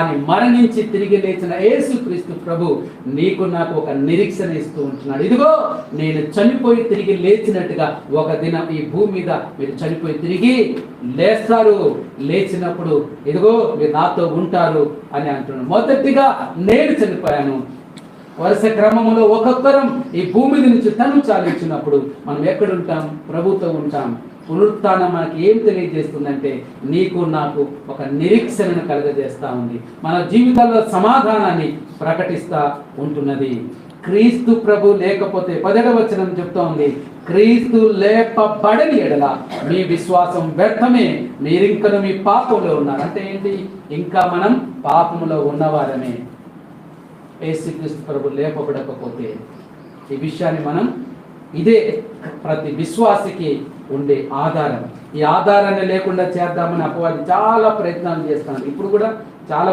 కానీ మరణించి తిరిగి లేచిన యేసుక్రీస్తు ప్రభు నీకు నాకు ఒక నిరీక్షణ ఇస్తూ ఉంటున్నాడు. ఇదిగో నేను చనిపోయి తిరిగి లేచినట్టుగా ఒక దినం ఈ భూమి మీద మీరు చనిపోయి తిరిగి లేస్తారు. లేచినప్పుడు ఇదిగో మీరు నాతో ఉంటారు అని అంటున్నాడు. మొదటిగా నేను చనిపోయాను. వరుస క్రమంలో ఒక్కొక్కరం ఈ భూమి నుంచి తను చాలించినప్పుడు మనం ఎక్కడుంటాం ప్రభుతో ఉంటాం. పునరుత్నం మనకి ఏం తెలియజేస్తుందంటే నీకు నాకు ఒక నిరీక్షణను కలగజేస్తూ ఉంది. మన జీవితాల్లో సమాధానాన్ని ప్రకటిస్తూ ఉంటున్నది. క్రీస్తు ప్రభు లేకపోతే పదవ వచనం చెప్తా ఉంది. క్రీస్తు లేపబడని ఎడల మీ విశ్వాసం వ్యర్థమే. మీరింకను మీ పాపంలో ఉన్నారు. అంటే ఏంటి? ఇంకా మనం పాపములో ఉన్నవారమే. యేసుక్రీస్తు ప్రభు లేపబడకపోతే ఈ విషయాన్ని మనం ఇదే ప్రతి విశ్వాసికి ఉండే ఆధారం. ఈ ఆధారాన్ని లేకుండా చేద్దామని అపవాది చాలా ప్రయత్నాలు చేస్తున్నారు ఇప్పుడు కూడా చాలా మంది